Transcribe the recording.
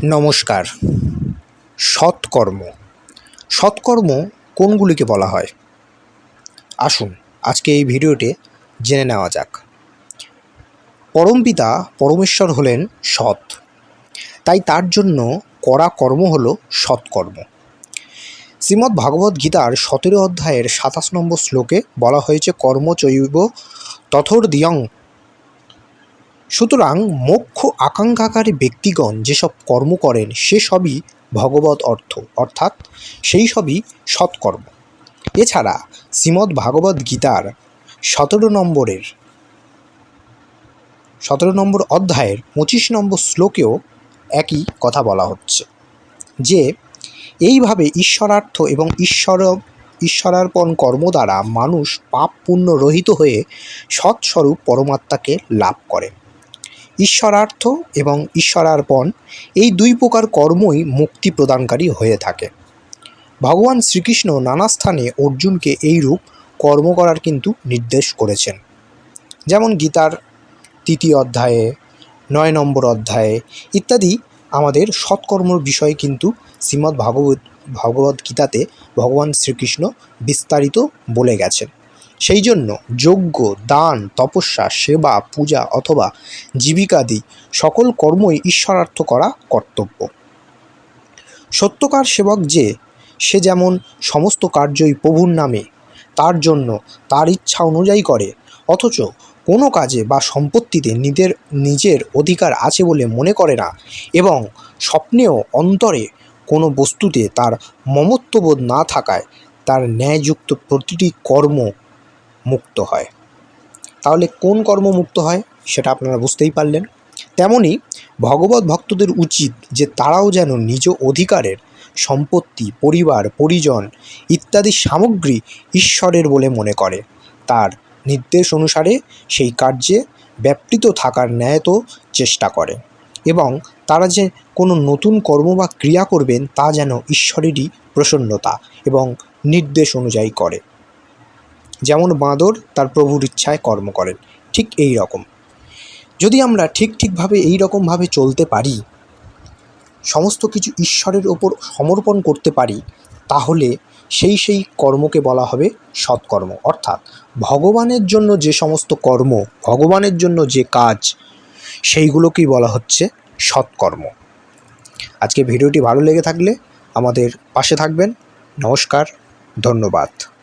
নমস্কার। সৎকর্ম। সৎকর্ম কোনগুলিকে বলা হয়? আসুন আজকে এই ভিডিওতে জেনে নেওয়া যাক। পরমপিতা পরমেশ্বর হলেন সৎ। তাই তার জন্য করা কর্ম হল সৎকর্ম। শ্রীমদ্ ভাগবত গীতার সতেরো অধ্যায়ের সাতাশ নম্বর শ্লোকে বলা হয়েছে কর্মচৈব তথর দিয়ং সুতরাং মোক্ষ আকাঙ্ক্ষাকারী ব্যক্তিগণ যেসব কর্ম করেন সেসবই ভগবত অর্থ, অর্থাৎ সেই সবই সৎকর্ম। এছাড়া শ্রীমদ্ ভাগবত গীতার সতেরো নম্বরের, সতেরো নম্বর অধ্যায়ের পঁচিশ নম্বর শ্লোকেও একই কথা বলা হচ্ছে যে, এইভাবে ঈশ্বরার্থ এবং ঈশ্বর, ঈশ্বরার্পণ কর্ম দ্বারা মানুষ পাপ পুণ্য রহিত হয়ে সৎস্বরূপ পরমাত্মাকে লাভ করে। ঈশ্বরার্থ এবং ঈশ্বরার্পণ, এই দুই প্রকার কর্মই মুক্তি প্রদানকারী হয়ে থাকে। ভগবান শ্রীকৃষ্ণ নানা স্থানে অর্জুনকে এই রূপ কর্ম করার কিন্তু নির্দেশ করেছেন। যেমন গীতার তৃতীয় অধ্যায়ে, নয় নম্বর অধ্যায়ে ইত্যাদি আমাদের সৎকর্মর বিষয়ে কিন্তু শ্রীমদ্ ভাগবত ভগবদ্ গীতাতে ভগবান শ্রীকৃষ্ণ বিস্তারিত বলে গেছেন। সেই জন্য যজ্ঞ, দান, তপস্যা, সেবা, পূজা অথবা জীবিকাদি সকল কর্মই ঈশ্বরার্থ করা কর্তব্য। সত্যকার সেবক যে, সে যেমন সমস্ত কার্যই প্রভুর নামে, তার জন্য তার ইচ্ছা অনুযায়ী করে, অথচ কোনো কাজে বা সম্পত্তিতে নিজের নিজের অধিকার আছে বলে মনে করে না এবং স্বপ্নেও অন্তরে কোনো বস্তুতে তার মমত্ববোধ না থাকায় তার ন্যায়যুক্ত প্রতিটি কর্ম মুক্ত হয়। তাহলে কোন কর্ম মুক্ত হয় সেটা আপনারা বুঝতেই পারলেন। তেমনি ভগবত ভক্তদের উচিত যে তারাও যেন নিজ অধিকারের সম্পত্তি, পরিবার, পরিজন ইত্যাদি সামগ্রী ঈশ্বরের বলে মনে করে। তার নির্দেশ অনুসারে সেই কার্যে ব্যাপৃত থাকার ন্যায়ত চেষ্টা করে। এবং তারা যে কোনো নতুন কর্ম বা ক্রিয়া করবেন তা যেন ঈশ্বরেরই প্রসন্নতা এবং নির্দেশ অনুযায়ী করে। যেমন বাঁদর তার প্রভুর ইচ্ছায় কর্ম করেন, ঠিক এই রকম। যদি আমরা ঠিক ঠিকভাবে এই রকমভাবে চলতে পারি, সমস্ত কিছু ঈশ্বরের ওপর সমর্পণ করতে পারি, তাহলে সেই সেই কর্মকে বলা হবে সৎকর্ম। অর্থাৎ ভগবানের জন্য যে সমস্ত কর্ম, ভগবানের জন্য যে কাজ, সেইগুলোকেই বলা হচ্ছে সৎকর্ম। আজকে ভিডিওটি ভালো লেগে থাকলে আমাদের পাশে থাকবেন। নমস্কার, ধন্যবাদ।